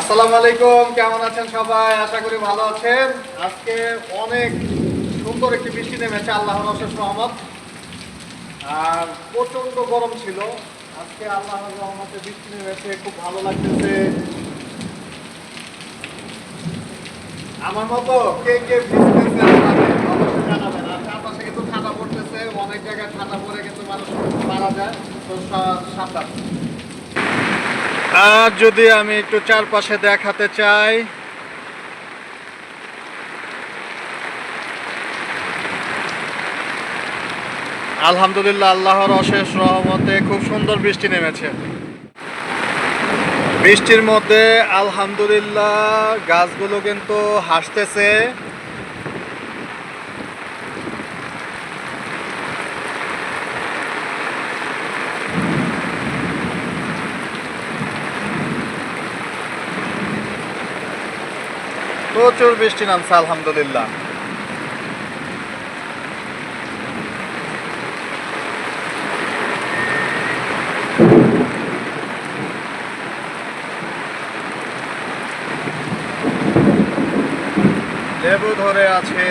আসসালামু আলাইকুম, কেমন আছেন সবাই? আশা করি ভালো আছেন। আজকে অনেক সুন্দর একটি বৃষ্টি নেমেছে, আল্লাহর অশেষ রহমত। আর প্রচণ্ড গরম ছিল। আজকে আল্লাহর রহমতে বৃষ্টি নেমেছে, খুব ভালো লাগতেছে। আমার মতো কে কে ভিজতেছে অবশ্যই চারপাশে কিন্তু ঠান্ডা পড়তেছে, অনেক জায়গায় ঠান্ডা পড়ে কিন্তু মানুষ মারা যায়, তো সাবধান। আর যদি আমি একটু চারপাশে দেখাতে চাই, আলহামদুলিল্লাহ, আল্লাহর অশেষ রহমতে খুব সুন্দর বৃষ্টি নেমেছে। বৃষ্টির মধ্যে আলহামদুলিল্লাহ গাছগুলো কিন্তু হাসতেছে। প্রচুর বৃষ্টি নামছে আলহামদুলিল্লাহ। লেবু ধরে আছে।